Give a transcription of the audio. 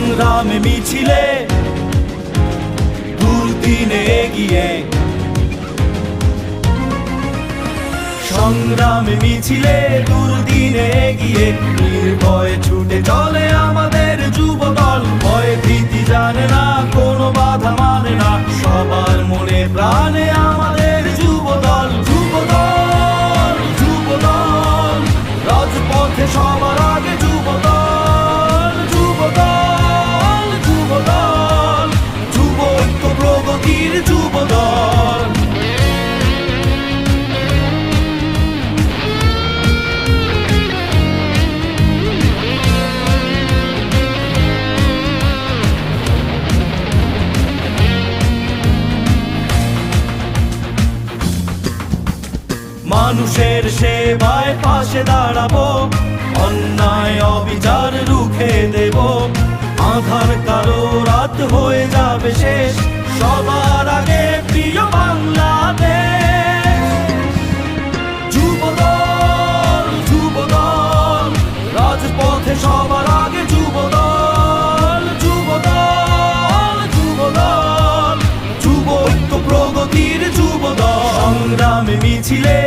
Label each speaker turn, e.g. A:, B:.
A: সংগ্রামে মিছিলে দুর্দিনে এগিয়ে। সংগ্রামে মিছিলে দুর্দিনে এগিয়ে। নির্ভয়ে ছুটে চলে আমাদের যুব মানুষের সেবায় পাশে দাঁড়াবো, অন্যায় অবিচার রুখে দেব। আধার কালো রাত হয়ে যাবে শেষ, সবার আগে প্রিয় বাংলাদেশ। যুবদল যুবদল, রাজপথে সবার আগে যুবদল যুবদল যুবদল, যুব প্রগতির যুবদল। সংগ্রামে মিছিলে